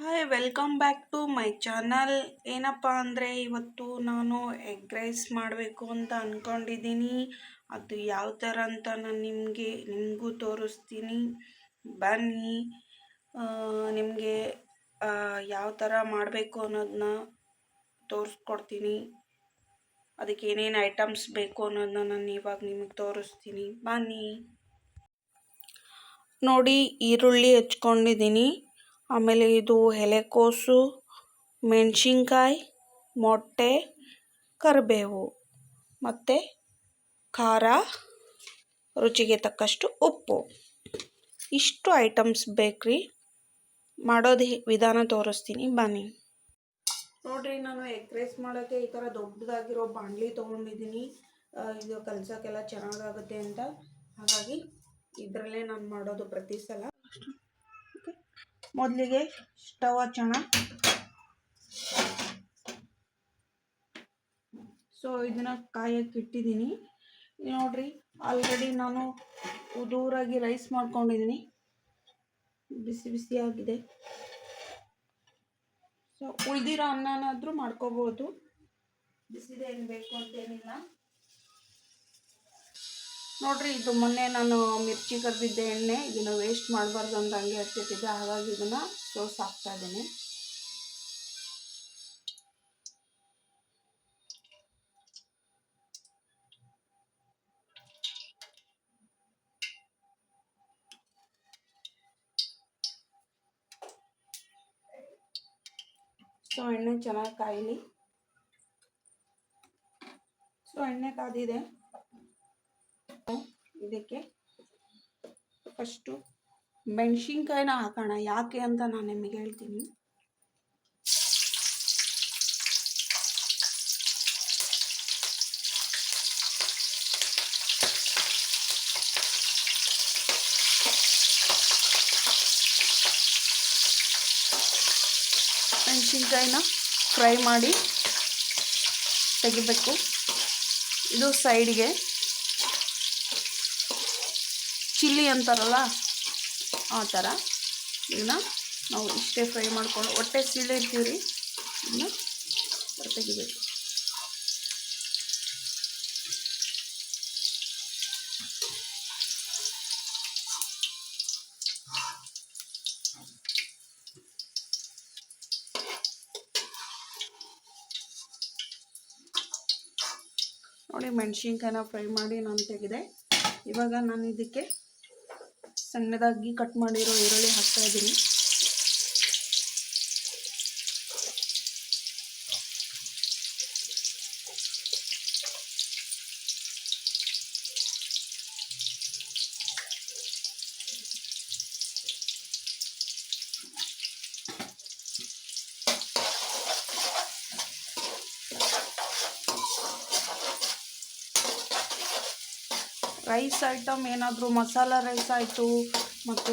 Hi welcome back to my channel ಏನಪ್ಪ ಅಂದರೆ ಇವತ್ತು ನಾನು ಎಗ್ ರೈಸ್ ಮಾಡಬೇಕು ಅಂತ ಅಂದ್ಕೊಂಡಿದ್ದೀನಿ ಅದು ಯಾವ ಥರ ಅಂತ ನಾನು ನಿಮಗೆ, ನಿಮಗೂ ತೋರಿಸ್ತೀನಿ. ಬನ್ನಿ. ನಿಮಗೆ ಯಾವ ಥರ ಮಾಡಬೇಕು ಅನ್ನೋದನ್ನ ತೋರಿಸ್ಕೊಡ್ತೀನಿ. ಅದಕ್ಕೆ ಏನೇನು ಐಟಮ್ಸ್ ಬೇಕು ಅನ್ನೋದನ್ನ ನಾನು ಇವಾಗ ನಿಮಗೆ ತೋರಿಸ್ತೀನಿ. ಬನ್ನಿ. ನೋಡಿ, ಈರುಳ್ಳಿ ಹೆಚ್ಕೊಂಡಿದ್ದೀನಿ. ಆಮೇಲೆ ಇದು ಎಲೆಕೋಸು ಮೆಣಸಿನ್ಕಾಯಿ, ಮೊಟ್ಟೆ, ಕರಿಬೇವು ಮತ್ತು ಖಾರ, ರುಚಿಗೆ ತಕ್ಕಷ್ಟು ಉಪ್ಪು. ಇಷ್ಟು ಐಟಮ್ಸ್ ಬೇಕ್ರಿ. ಮಾಡೋದು ವಿಧಾನ ತೋರಿಸ್ತೀನಿ, ಬನ್ನಿ. ನೋಡಿರಿ, ನಾನು ಎಗ್ ರೈಸ್ ಮಾಡೋಕ್ಕೆ ಈ ಥರ ದೊಡ್ಡದಾಗಿರೋ ಬಾಣಲಿ ತೊಗೊಂಡಿದ್ದೀನಿ. ಇದು ಕಲಸೋಕ್ಕೆಲ್ಲ ಚೆನ್ನಾಗಾಗುತ್ತೆ ಅಂತ. ಹಾಗಾಗಿ ಇದರಲ್ಲೇ ನಾನು ಮಾಡೋದು ಪ್ರತಿ ಸಲ. ಮೊದಲಿಗೆ ಸ್ಟವ್ ಹಚ್ಚೋಣ. ಸೊ ಇದನ್ನು ಕಾಯಕ್ಕೆ ಇಟ್ಟಿದ್ದೀನಿ. ನೋಡ್ರಿ ಆಲ್ರೆಡಿ ನಾನು ದೂರಾಗಿ ರೈಸ್ ಮಾಡ್ಕೊಂಡಿದ್ದೀನಿ. ಬಿಸಿ ಬಿಸಿಯಾಗಿದೆ ಸೊ ಉಳಿದಿರೋ ಅನ್ನನಾದರೂ ಮಾಡ್ಕೋಬೋದು. ಬಿಸಿದೇನು ಬೇಕು ಅಂತೇನಿಲ್ಲ. ನೋಡ್ರಿ, ಇದು ಮೊನ್ನೆ ನಾನು ಮಿರ್ಚಿ ಕರೆದಿದ್ದೆ ಎಣ್ಣೆ, ಇದನ್ನು ವೇಸ್ಟ್ ಮಾಡಬಾರ್ದು ಅಂತ ಹಂಗೆ ಹಚ್ಚಿಟ್ಟಿದ್ದೆ ಹಾಗಾಗಿ ಇದನ್ನು ಸೋಸ್ ಹಾಕ್ತಾ ಇದ್ದೀನಿ. ಸೊ ಎಣ್ಣೆ ಚೆನ್ನಾಗಿ ಕಾಯಲಿ. ಸೊ ಎಣ್ಣೆ ಕಾದಿದೆ. ಇದಕ್ಕೆ ಫಸ್ಟು ಮೆಣಸಿನ್ಕಾಯಿನ ಹಾಕೋಣ. ಯಾಕೆ ಅಂತ ನಾನು ನಿಮಗೆ ಹೇಳ್ತೀನಿ. ಮೆಣಸಿನ್ಕಾಯಿನ ಫ್ರೈ ಮಾಡಿ ತೆಗಿಬೇಕು. ಇದು ಸೈಡ್ಗೆ ಚಿಲ್ಲಿ ಅಂತಾರಲ್ಲ, ಆ ಥರ. ಇದನ್ನ ನಾವು ಇಷ್ಟೇ ಫ್ರೈ ಮಾಡ್ಕೊಂಡು ಹೊಟ್ಟೆ ಸೀಳಿರ್ತೀವಿ ರೀ. ಇನ್ನು ತೆಗಿಬೇಕು. ನೋಡಿ, ಮೆಣಸಿನ್ಕಾಯಿನ ಫ್ರೈ ಮಾಡಿ ನಾನು ತೆಗೆದೆ. ಇವಾಗ ನಾನು ಇದಕ್ಕೆ ಸಣ್ಣದಾಗಿ ಕಟ್ ಮಾಡಿರೋ ಈರುಳ್ಳಿ ಹಾಕ್ತಾ ಇದ್ದೀನಿ. ರೈಸ್ ಐಟಮ್ ಏನಾದರೂ, ಮಸಾಲ ರೈಸ್ ಆಯಿತು, ಮತ್ತು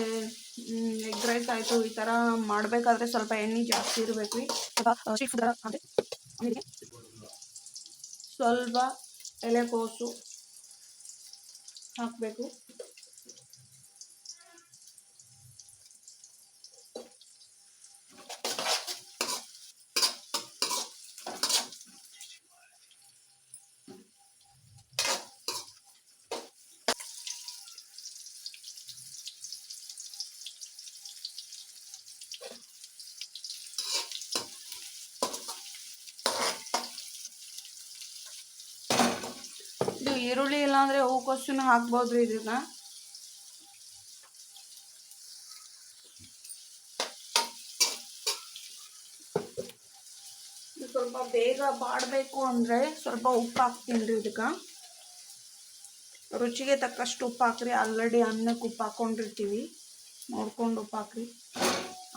ಎಗ್ ರೈಸ್ ಆಯಿತು, ಈ ಥರ ಮಾಡಬೇಕಾದ್ರೆ ಸ್ವಲ್ಪ ಎಣ್ಣೆ ಜಾಸ್ತಿ ಇರಬೇಕು ರೀ. ಸ್ಟ್ರೀಟ್ ಫುಡ್ ಅದೇ ಸ್ವಲ್ಪ ಎಲೆಕೋಸು ಹಾಕಬೇಕು ಇದು ಈರುಳ್ಳಿ ಇಲ್ಲಾಂದರೆ ಹೂಕೋಸನ್ನ ಹಾಕ್ಬೋದು ಇದನ್ನ? ಸ್ವಲ್ಪ ಬೇಗ ಬಾಡಬೇಕು ಅಂದರೆ ಸ್ವಲ್ಪ ಉಪ್ಪು ಹಾಕ್ತೀನಿ ರೀ ಇದಕ್ಕೆ. ರುಚಿಗೆ ತಕ್ಕಷ್ಟು ಉಪ್ಪು ಹಾಕ್ರಿ. ಆಲ್ರೆಡಿ ಅನ್ನಕ್ಕೆ ಉಪ್ಪು ಹಾಕ್ಕೊಂಡಿರ್ತೀವಿ ನೋಡ್ಕೊಂಡು ಉಪ್ಪು ಹಾಕ್ರಿ.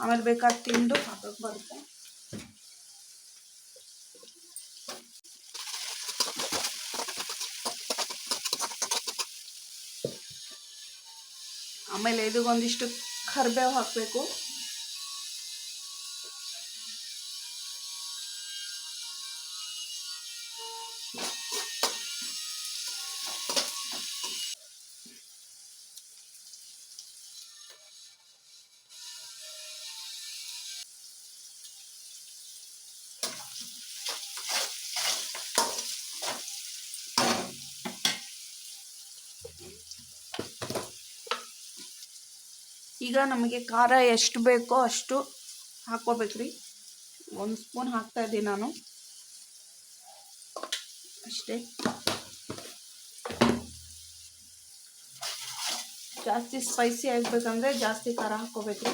ಆಮೇಲೆ ಬೇಕಾದ ತಿಂದು ಹಾಕಕ್ಕೆ ಬರುತ್ತೆ. ಆಮೇಲೆ ಇದಕ್ಕೊಂದಿಷ್ಟು ಕರಿಬೇವು ಹಾಕಬೇಕು. ಈಗ ನಮಗೆ ಖಾರ ಎಷ್ಟು ಬೇಕೋ ಅಷ್ಟು ಹಾಕ್ಕೋಬೇಕ್ರಿ. ಒಂದು ಸ್ಪೂನ್ ಹಾಕ್ತಾ ಇದ್ದೀನಿ ನಾನು. ಅಷ್ಟೇ. ಜಾಸ್ತಿ ಸ್ಪೈಸಿ ಆಗಬೇಕಂದ್ರೆ ಜಾಸ್ತಿ ಖಾರ ಹಾಕ್ಕೋಬೇಕ್ರಿ.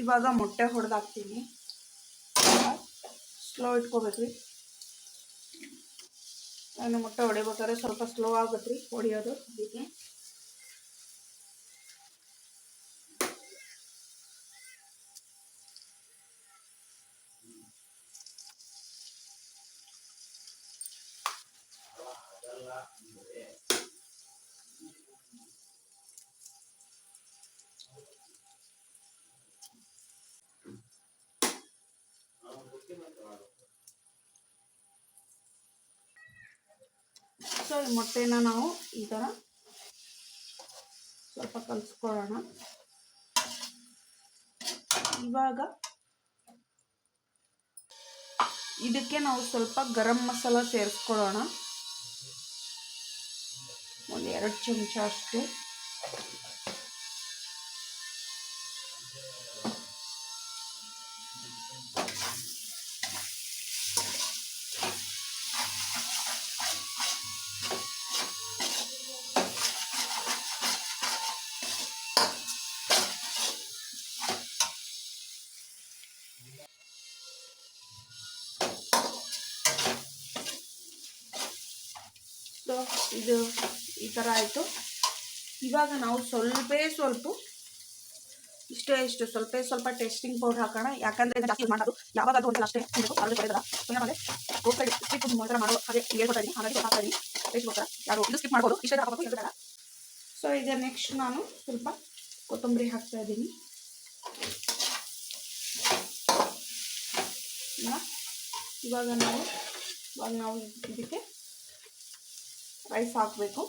ಇವಾಗ ಮೊಟ್ಟೆ ಹೊಡೆದಾಕ್ತೀನಿ ಸ್ಲೋ ಇಟ್ಕೋಬೇಕ್ರಿ. ನಾನು ಮೊಟ್ಟೆ ಹೊಡಿಬೇಕಾದ್ರೆ ಸ್ವಲ್ಪ ಸ್ಲೋ ಆಗುತ್ತೆ ರೀ ಹೊಡಿಯೋದು. ಅದಕ್ಕೆ ಈ ಮೊಟ್ಟೆನ ನಾವು ಈ ಥರ ಸ್ವಲ್ಪ ಕಲಿಸ್ಕೊಳ್ಳೋಣ. ಇವಾಗ ಇದಕ್ಕೆ ನಾವು ಸ್ವಲ್ಪ ಗರಂ ಮಸಾಲ ಸೇರಿಸ್ಕೊಳ್ಳೋಣ. ಒಂದು ಎರಡು ಚಮಚ ಅಷ್ಟು. ಸೊ, ಇದು ಈ ಥರ ಆಯಿತು. ಇವಾಗ ನಾವು ಸ್ವಲ್ಪ ಸ್ವಲ್ಪ ಇಷ್ಟೇ ಇಷ್ಟು ಸ್ವಲ್ಪ ಸ್ವಲ್ಪ ಟೇಸ್ಟಿಂಗ್ ಪೌಡರ್ ಹಾಕೋಣ. ಯಾಕಂದ್ರೆ ಜಾಸ್ತಿ ಮಾಡೋದು ಯಾವಾಗ ಅದು ಒಂದ್ಸಲ ಅಷ್ಟೇ ತಿನ್ನಬೇಕು ಆರೋಗ್ಯ ಪಡೆಯೋದಲ್ಲ ಸೊ ಆಮೇಲೆ ರೋಡ್ ಸೈಡ್ ಸ್ಕಿಪ್ ಥರ ಮಾಡೋ ಹಾಗೆ ಹೇಳ್ಕೊತಾ ಇದ್ದೀನಿ ಹಾಗಾಗಿ ಹಾಕ್ತಾ ಇದ್ದೀನಿ ಟೇಸ್ಟ್ಗೋಸ್ಕರ ಯಾರು ಇದು ಸ್ಕಿಪ್ ಮಾಡ್ಬೋದು. ಇಷ್ಟೇ ಹಾಕೋದು ಇದು ಬೇಡ ಸೊ ಈಗ ನೆಕ್ಸ್ಟ್ ನಾನು ಸ್ವಲ್ಪ ಕೊತ್ತಂಬರಿ ಹಾಕ್ತಾ ಇದ್ದೀನಿ ಇವಾಗ ನಾವು ಇವಾಗ ನಾವು ಇದಕ್ಕೆ ರೈಸ್ ಹಾಕಬೇಕು.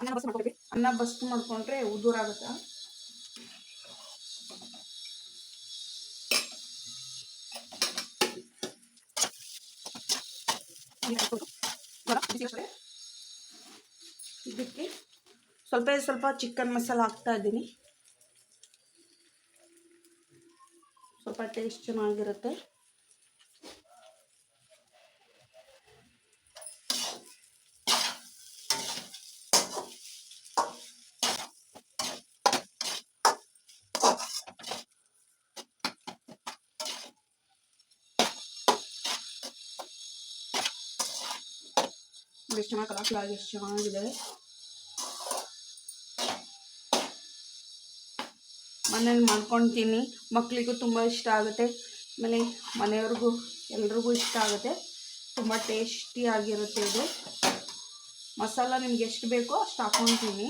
ಅನ್ನ ಬಸ್ ಅನ್ನ ಬಸ್ ಮಾಡ್ಕೊಂಡ್ರೆ ಉದುರಾಗುತ್ತಾ ನೀರ್ ಹಾಕ್ಬೋದು. ಇವಾಗ ಬಿಸಿ ಇರ್ತದೆ. ಇದಕ್ಕೆ ಸ್ವಲ್ಪ ಸ್ವಲ್ಪ ಚಿಕನ್ ಮಸಾಲ ಹಾಕ್ತಾ ಇದ್ದೀನಿ. ಸ್ವಲ್ಪ ಟೇಸ್ಟ್ ಚೆನ್ನಾಗಿರುತ್ತೆ. ನೋಡಿ ಎಷ್ಟು ಚೆನ್ನಾಗಿ ಕಲರ್ಫುಲ್ ಆಗಿ ಎಷ್ಟು ಚೆನ್ನಾಗಿದೆ. ಮನೇಲಿ ಮಾಡ್ಕೊತೀನಿ. ಮಕ್ಕಳಿಗೂ ತುಂಬ ಇಷ್ಟ ಆಗುತ್ತೆ. ಆಮೇಲೆ ಮನೆಯವ್ರಿಗೂ ಎಲ್ರಿಗೂ ಇಷ್ಟ ಆಗುತ್ತೆ. ತುಂಬ ಟೇಸ್ಟಿ ಆಗಿರುತ್ತೆ ಇದು. ಮಸಾಲ ನಿಮ್ಗೆ ಎಷ್ಟು ಬೇಕೋ ಅಷ್ಟು ಹಾಕ್ಕೊತೀನಿ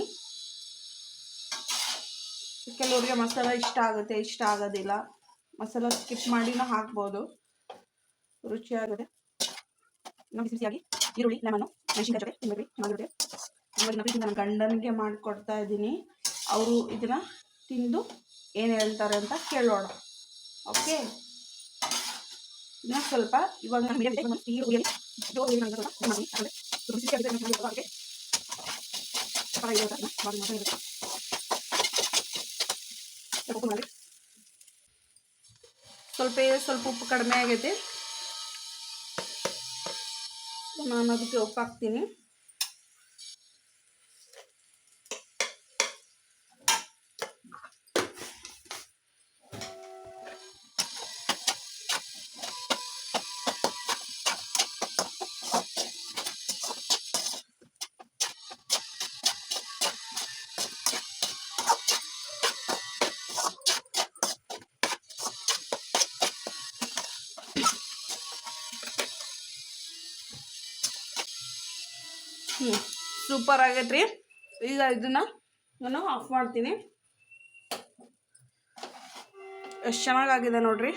ಕೆಲವ್ರಿಗೆ ಮಸಾಲ ಇಷ್ಟ ಆಗುತ್ತೆ, ಇಷ್ಟ ಆಗೋದಿಲ್ಲ. ಮಸಾಲ ಸ್ಕಿಪ್ ಮಾಡಿನೂ ಹಾಕ್ಬೋದು. ಬಿಸಿ ಬಿಸಿಯಾಗಿ ಈರುಳ್ಳಿ ಲೆಮನ್ನು ಮೆಣಸಿನ್ಕಾಯಿ ಜೊತೆ ನನ್ನ ಗಂಡನಿಗೆ ಮಾಡಿಕೊಡ್ತಾ ಇದ್ದೀನಿ. ಅವರು ಇದನ್ನು ತಿಂದು ಏನು ಹೇಳ್ತಾರೆ ಅಂತ ಕೇಳೋಣ ಓಕೆ ಇನ್ನು ಸ್ವಲ್ಪ ಇವಾಗ ನಾನು ಮೀಡಿಯಂ ಇದೆ ಈ ಉರಿಯಲ್ಲಿ ಜೋರು ಉರಿಯಲ್ಲಿ ನಾನು ಇದನ್ನ ಮಾಡಿ ಆಮೇಲೆ ಸ್ವಲ್ಪ ಬಿಸಿ ಆಗಿದೆ ಅಂತ ಹೇಳಿ ಅದಕ್ಕೆ ಪರ ಇದೆ ಅಂತ ಮಾಡಿ ಮಾಡ್ತಾ ಇರಬೇಕು ಸ್ವಲ್ಪ ಉಪ್ಪು ಮಾಡಿ ಸ್ವಲ್ಪ ಸ್ವಲ್ಪ ಉಪ್ಪು ಕಡಿಮೆ ಆಗೈತೆ ನಾನು ಅದಕ್ಕೆ ಉಪ್ಪು ಹಾಕ್ತೀನಿ ಹ್ಞೂ ಸೂಪರ್ ಆಗೈತೆ ರೀ ಈಗ ಇದನ್ನು ನಾನು ಆಫ್ ಮಾಡ್ತೀನಿ. ಎಷ್ಟು ಚೆನ್ನಾಗಾಗಿದೆ ನೋಡ್ರಿ.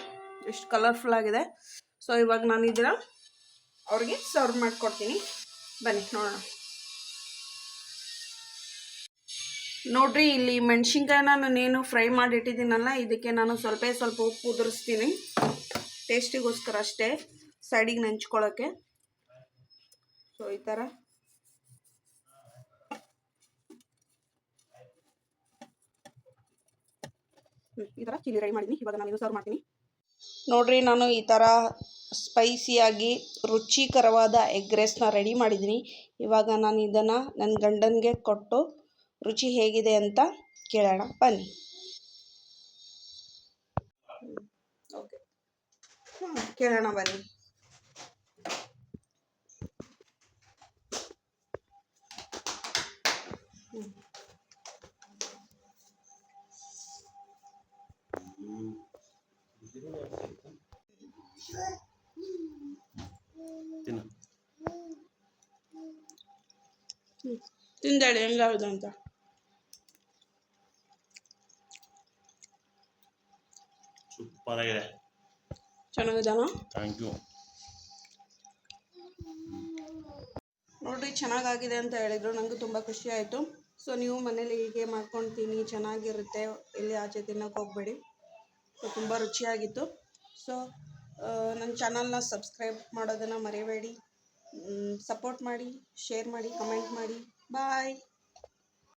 ಎಷ್ಟು ಕಲರ್ಫುಲ್ ಆಗಿದೆ. ಸೊ ಇವಾಗ ನಾನು ಇದನ್ನು ಅವ್ರಿಗೆ ಸರ್ವ್ ಮಾಡಿಕೊಡ್ತೀನಿ. ಬನ್ನಿ, ನೋಡೋಣ. ನೋಡ್ರಿ, ಇಲ್ಲಿ ಮೆಣಸಿನ್ಕಾಯಿನ ನಾನೇನು ಫ್ರೈ ಮಾಡಿ ಇಟ್ಟಿದ್ದೀನಲ್ಲ ಇದಕ್ಕೆ ನಾನು ಸ್ವಲ್ಪ ಸ್ವಲ್ಪ ಉಪ್ಪು ಉದುರಿಸ್ತೀನಿ. ಟೇಸ್ಟಿಗೋಸ್ಕರ ಅಷ್ಟೇ ಸೈಡಿಗೆ ನೆಂಚ್ಕೊಳ್ಳೋಕ್ಕೆ ಸೊ ಈ ಥರ ಈ ಥರ ಚಿಲ್ಲಿ ರೆಡಿ ಮಾಡಿದ್ದೀನಿ ಇವಾಗ ನಾನು ಇದು ಸರ್ವ್ ಮಾಡ್ತೀನಿ. ನೋಡ್ರಿ ನಾನು ಈ ಥರ ಸ್ಪೈಸಿಯಾಗಿ ರುಚಿಕರವಾದ ಎಗ್ ರೈಸ್ನ ರೆಡಿ ಮಾಡಿದ್ದೀನಿ ಇವಾಗ ನಾನು ಇದನ್ನು ನನ್ನ ಗಂಡನಿಗೆ ಕೊಟ್ಟು ರುಚಿ ಹೇಗಿದೆ ಅಂತ ಕೇಳೋಣ. ಬನ್ನಿ. ಓಕೆ ಕೇಳೋಣ ಬನ್ನಿ. ತಿಂದೇಳಿ ಹೆಂಗಾಗಿದೆ ಅಂತ? ಸೂಪರ್ ಆಗಿದೆ ಚೆನ್ನಾಗಿದ್ದಾನಾ? ಥ್ಯಾಂಕ್ ಯು ನೋಡ್ರಿ ಚೆನ್ನಾಗಾಗಿದೆ ಅಂತ ಹೇಳಿದರು. ನನಗೂ ತುಂಬ ಖುಷಿ ಆಯ್ತು. ಸೊ ನೀವು ಮನೇಲಿ ಹೀಗೆ ಮಾಡ್ಕೊಂಡು ತಿನ್ನಿ ಚೆನ್ನಾಗಿರುತ್ತೆ. ಎಲ್ಲಿ ಆಚೆ ತಿನ್ನೋಕೆ ಹೋಗಬೇಡಿ. ಸೊ ತುಂಬ ರುಚಿಯಾಗಿತ್ತು. ಸೊ ನನ್ನ ಚಾನಲ್ನ ಸಬ್ಸ್ಕ್ರೈಬ್ ಮಾಡೋದನ್ನು ಮರಿಬೇಡಿ. ಸಪೋರ್ಟ್ ಮಾಡಿ, ಶೇರ್ ಮಾಡಿ, ಕಮೆಂಟ್ ಮಾಡಿ. ಬಾಯ್.